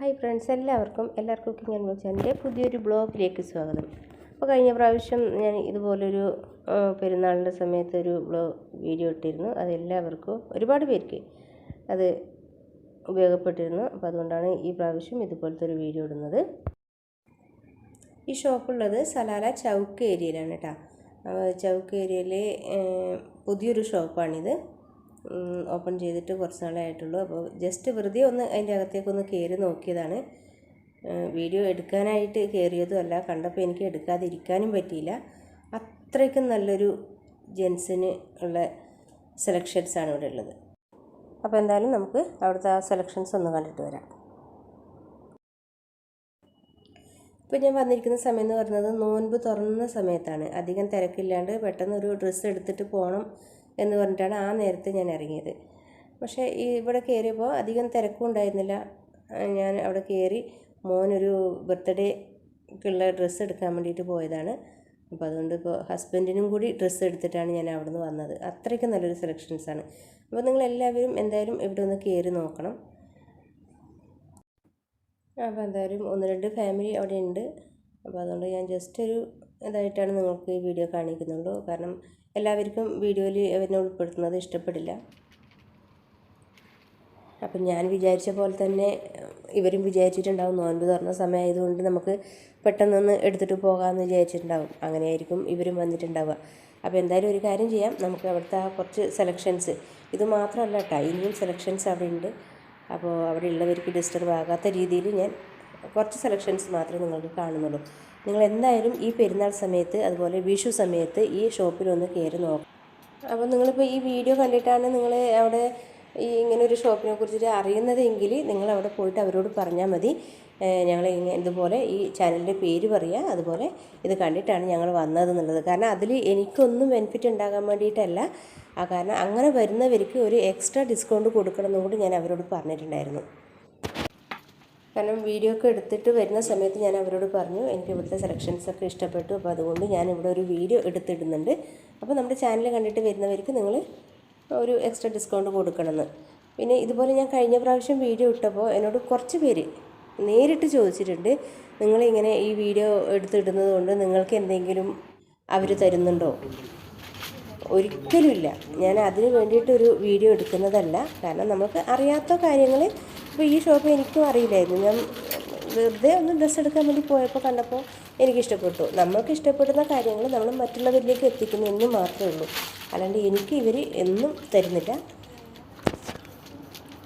Hi friends എല്ലാവർക്കും എല്ലാവർക്കും cooking and blog എന്റെ പുതിയൊരു ബ്ലോഗിലേക്ക് സ്വാഗതം. അപ്പോൾ കഴിഞ്ഞ പ്രാവശ്യം ഞാൻ ഇതുപോലൊരു പെരുന്നാളിന്റെ സമയത്ത് ഒരു ബ്ലോഗ് വീഡിയോ ഇട്ടിരുന്നു. അതെല്ലാവർക്കും ഒരുപാട് പേർക്ക് അത് ഉപയോഗപ്പെട്ടിരുന്നു. അപ്പോൾ അതുകൊണ്ടാണ് ഈ പ്രാവശ്യം ഇതുപോലത്തെ ഒരു വീഡിയോ ഇടുന്നത്. ഈ ഷോപ്പുള്ളത് സലാല ചൗക്ക് ഏരിയയിലാണ് കേട്ടോ. ചൗക്ക് ഏരിയയിലെ പുതിയൊരു ഷോപ്പാണിത്. ഓപ്പൺ ചെയ്തിട്ട് കുറച്ച് നാളേ ആയിട്ടുള്ളൂ. അപ്പോൾ ജസ്റ്റ് വെറുതെ ഒന്ന് അതിന്റെ അകത്തേക്കൊന്ന് കയറി നോക്കിയതാണ്. വീഡിയോ എടുക്കാനായിട്ട് കയറിയതും അല്ല. കണ്ടപ്പോൾ എനിക്ക് എടുക്കാതിരിക്കാനും പറ്റിയില്ല. അത്രയ്ക്കും നല്ലൊരു ജെൻസിന് ഉള്ള സെലക്ഷൻസാണ് ഇവിടെ ഉള്ളത്. അപ്പോൾ എന്തായാലും നമുക്ക് അവിടുത്തെ ആ സെലക്ഷൻസ് ഒന്ന് കണ്ടിട്ട് വരാം. ഇപ്പോൾ ഞാൻ വന്നിരിക്കുന്ന സമയം എന്ന് പറയുന്നത് നോൻപ് തുറന്ന സമയത്താണ്. അധികം തിരക്കില്ലാണ്ട് പെട്ടെന്ന് ഒരു ഡ്രസ്സ് എടുത്തിട്ട് പോകണം. എന്ന് പറഞ്ഞിട്ടാണ് ആ നേരത്ത് ഞാൻ ഇറങ്ങിയത്. പക്ഷേ ഈ ഇവിടെ കയറിയപ്പോൾ അധികം തിരക്കും ഉണ്ടായിരുന്നില്ല. ഞാൻ അവിടെ കയറി മോനൊരു ബർത്ത്ഡേക്കുള്ള ഡ്രസ്സ് എടുക്കാൻ വേണ്ടിയിട്ട് പോയതാണ്. അപ്പോൾ അതുകൊണ്ട് ഇപ്പോൾ ഹസ്ബൻഡിനും കൂടി ഡ്രസ്സ് എടുത്തിട്ടാണ് ഞാൻ അവിടെ നിന്ന് വന്നത്. അത്രയ്ക്ക് നല്ലൊരു സെലക്ഷൻസാണ് അപ്പോൾ നിങ്ങൾ എല്ലാവരും എന്തായാലും ഇവിടെ ഒന്ന് കയറി നോക്കണം. അപ്പോൾ എന്തായാലും ഒന്ന് രണ്ട് ഫാമിലി അവിടെ ഉണ്ട്. അപ്പോൾ അതുകൊണ്ട് ഞാൻ ജസ്റ്റ് ഒരു ഇതായിട്ടാണ് നിങ്ങൾക്ക് ഈ വീഡിയോ കാണിക്കുന്നുള്ളൂ. കാരണം എല്ലാവർക്കും വീഡിയോയിൽ എന്നെ ഉൾപ്പെടുത്തുന്നത് ഇഷ്ടപ്പെടില്ല. അപ്പം ഞാൻ വിചാരിച്ച പോലെ തന്നെ ഇവരും വിചാരിച്ചിട്ടുണ്ടാവും. നോൻപ് തുറന്ന സമയമായതുകൊണ്ട് നമുക്ക് പെട്ടെന്നൊന്ന് എടുത്തിട്ട് പോകാമെന്ന് വിചാരിച്ചിട്ടുണ്ടാവും. അങ്ങനെയായിരിക്കും ഇവരും വന്നിട്ടുണ്ടാവുക. അപ്പോൾ എന്തായാലും ഒരു കാര്യം ചെയ്യാം. നമുക്ക് അവിടുത്തെ ആ കുറച്ച് സെലക്ഷൻസ് ഇത് മാത്രമല്ല കേട്ടോ ഇനിയും സെലക്ഷൻസ് അവിടെ ഉണ്ട്. അപ്പോൾ അവിടെ ഉള്ളവർക്ക് ഡിസ്റ്റർബ് ആകാത്ത രീതിയിൽ ഞാൻ കുറച്ച് സെലക്ഷൻസ് മാത്രമേ നിങ്ങൾക്ക് കാണുന്നുള്ളൂ. നിങ്ങൾ എന്തായാലും ഈ പെരുന്നാൾ സമയത്ത് അതുപോലെ വിഷു സമയത്ത് ഈ ഷോപ്പിലൊന്ന് കയറി നോക്കാം. അപ്പോൾ നിങ്ങളിപ്പോൾ ഈ വീഡിയോ കണ്ടിട്ടാണ് നിങ്ങൾ അവിടെ ഈ ഇങ്ങനെ ഒരു ഷോപ്പിനെ കുറിച്ചിട്ട് അറിയുന്നതെങ്കിൽ നിങ്ങൾ അവിടെ പോയിട്ട് അവരോട് പറഞ്ഞാൽ മതി. ഞങ്ങൾ ഇതുപോലെ ഈ ചാനലിന്റെ പേര് പറയുക അതുപോലെ ഇത് കണ്ടിട്ടാണ് ഞങ്ങൾ വന്നത് എന്നുള്ളത് കാരണം അതിൽ എനിക്കൊന്നും ബെനിഫിറ്റ് ഉണ്ടാകാൻ വേണ്ടിയിട്ടല്ല. ആ കാരണം അങ്ങനെ വരുന്നവർക്ക് ഒരു എക്സ്ട്രാ ഡിസ്കൗണ്ട് കൊടുക്കണം എന്നുകൂടി ഞാൻ അവരോട് പറഞ്ഞിട്ടുണ്ടായിരുന്നു. കാരണം വീഡിയോ ഒക്കെ എടുത്തിട്ട് വരുന്ന സമയത്ത് ഞാൻ അവരോട് പറഞ്ഞു എനിക്ക് ഇവിടുത്തെ സെലക്ഷൻസ് ഒക്കെ ഇഷ്ടപ്പെട്ടു അപ്പോൾ അതുകൊണ്ട് ഞാൻ ഇവിടെ ഒരു വീഡിയോ എടുത്തിടുന്നുണ്ട്. അപ്പോൾ നമ്മുടെ ചാനൽ കണ്ടിട്ട് വരുന്നവർക്ക് നിങ്ങൾ ഒരു എക്സ്ട്രാ ഡിസ്കൗണ്ട് കൊടുക്കണമെന്ന്. പിന്നെ ഇതുപോലെ ഞാൻ കഴിഞ്ഞ പ്രാവശ്യം വീഡിയോ ഇട്ടപ്പോൾ എന്നോട് കുറച്ച് പേര് നേരിട്ട് ചോദിച്ചിട്ടുണ്ട് നിങ്ങളിങ്ങനെ ഈ വീഡിയോ എടുത്തിടുന്നത് കൊണ്ട് നിങ്ങൾക്ക് എന്തെങ്കിലും അവർ തരുന്നുണ്ടോ? ഒരിക്കലുമില്ല ഞാൻ അതിന് വേണ്ടിയിട്ടൊരു വീഡിയോ എടുക്കുന്നതല്ല. കാരണം നമുക്ക് അറിയാത്ത കാര്യങ്ങൾ ഇപ്പോൾ ഈ ഷോപ്പ് എനിക്കും അറിയില്ലായിരുന്നു. ഞാൻ വെറുതെ ഒന്ന് ഡ്രസ്സ് എടുക്കാൻ വേണ്ടി പോയപ്പോൾ കണ്ടപ്പോൾ എനിക്ക് ഇഷ്ടപ്പെട്ടു. നമ്മൾക്ക് ഇഷ്ടപ്പെടുന്ന കാര്യങ്ങൾ നമ്മൾ മറ്റുള്ളവരിലേക്ക് എത്തിക്കുന്നു എന്ന് മാത്രമേ ഉള്ളൂ. അല്ലാണ്ട് എനിക്ക് ഇവർ എന്നും തരുന്നില്ല.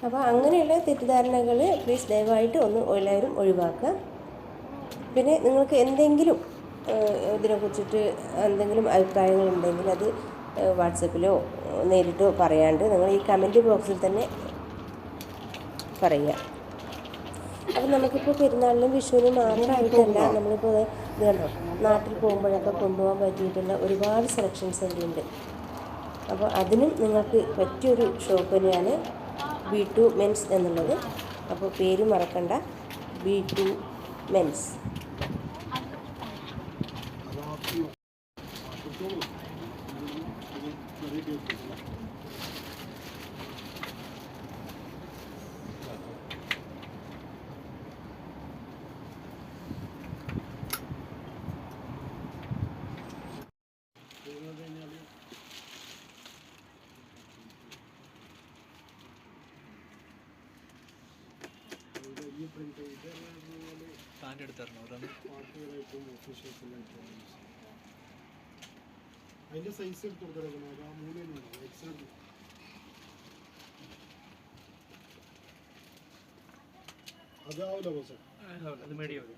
അപ്പോൾ അങ്ങനെയുള്ള തെറ്റിദ്ധാരണകൾ പ്ലീസ് ദയവായിട്ട് ഒന്ന് എല്ലാവരും ഒഴിവാക്കുക. പിന്നെ നിങ്ങൾക്ക് എന്തെങ്കിലും ഇതിനെ ഇതിനെക്കുറിച്ചിട്ട് എന്തെങ്കിലും അഭിപ്രായങ്ങളുണ്ടെങ്കിൽ അത് വാട്സപ്പിലോ നേരിട്ടോ പറയാണ്ട് നിങ്ങൾ ഈ കമന്റ് ബോക്സിൽ തന്നെ പറയുക അപ്പം നമുക്കിപ്പോൾ പെരുന്നാളിനും വിഷുവിനും മാത്രമായിട്ടല്ല നമ്മളിപ്പോൾ ഇത് നാട്ടിൽ പോകുമ്പോഴൊക്കെ കൊണ്ടുപോകാൻ പറ്റിയിട്ടുള്ള ഒരുപാട് സെലക്ഷൻസ് ഉണ്ട് അപ്പോൾ അതിനും നിങ്ങൾക്ക് പറ്റിയൊരു ഷോപ്പ് തന്നെയാണ് ബി ടു മെൻസ് എന്നുള്ളത്. അപ്പോൾ പേര് മറക്കണ്ട. B to men's. പാന്റ് എടുത്തായിരുന്നു ഓരോന്ന് അതിന്റെ സൈസ് എടുത്ത്. ആ അതാവില്ല ബോസ് അത് മീഡിയം അത്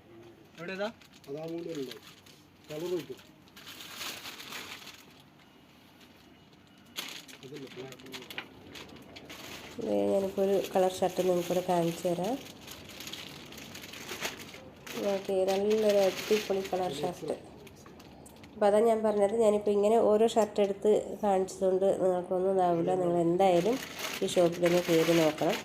കളർ ഞാനിപ്പോൾ ഒരു കളർ ഷർട്ട് നിങ്ങൾക്കൂടെ കാണിച്ചു തരാം. ഓക്കെ നല്ലൊരു അടിപൊളി കളർ ഷർട്ട്. അപ്പോൾ അതാ ഞാൻ പറഞ്ഞത് ഞാനിപ്പോൾ ഇങ്ങനെ ഓരോ ഷർട്ട് എടുത്ത് കാണിച്ചതുകൊണ്ട് നിങ്ങൾക്കൊന്നും ഇതാവില്ല. നിങ്ങൾ എന്തായാലും ഈ ഷോപ്പിൽ ഷോപ്പിലൊന്ന് കയറി നോക്കണം.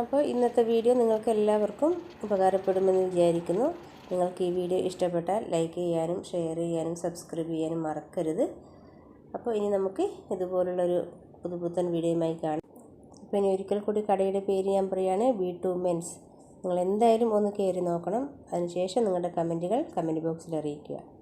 അപ്പോൾ ഇന്നത്തെ വീഡിയോ നിങ്ങൾക്ക് എല്ലാവർക്കും ഉപകാരപ്പെടുമെന്ന് വിചാരിക്കുന്നു. നിങ്ങൾക്ക് ഈ വീഡിയോ ഇഷ്ടപ്പെട്ടാൽ ലൈക്ക് ചെയ്യാനും ഷെയർ ചെയ്യാനും സബ്സ്ക്രൈബ് ചെയ്യാനും മറക്കരുത്. അപ്പോൾ ഇനി നമുക്ക് ഇതുപോലുള്ളൊരു പുതുപുത്തൻ വീഡിയോയുമായി കാണാം. ഇനി ഒരിക്കൽ കൂടി കടയുടെ പേര് ഞാൻ പറയുകയാണ് ബി ടു മെൻസ്. നിങ്ങൾ എന്തായാലും ഒന്ന് കയറി നോക്കണം. അതിനുശേഷം നിങ്ങളുടെ കമന്റുകൾ കമന്റ് ബോക്സിൽ അറിയിക്കുക.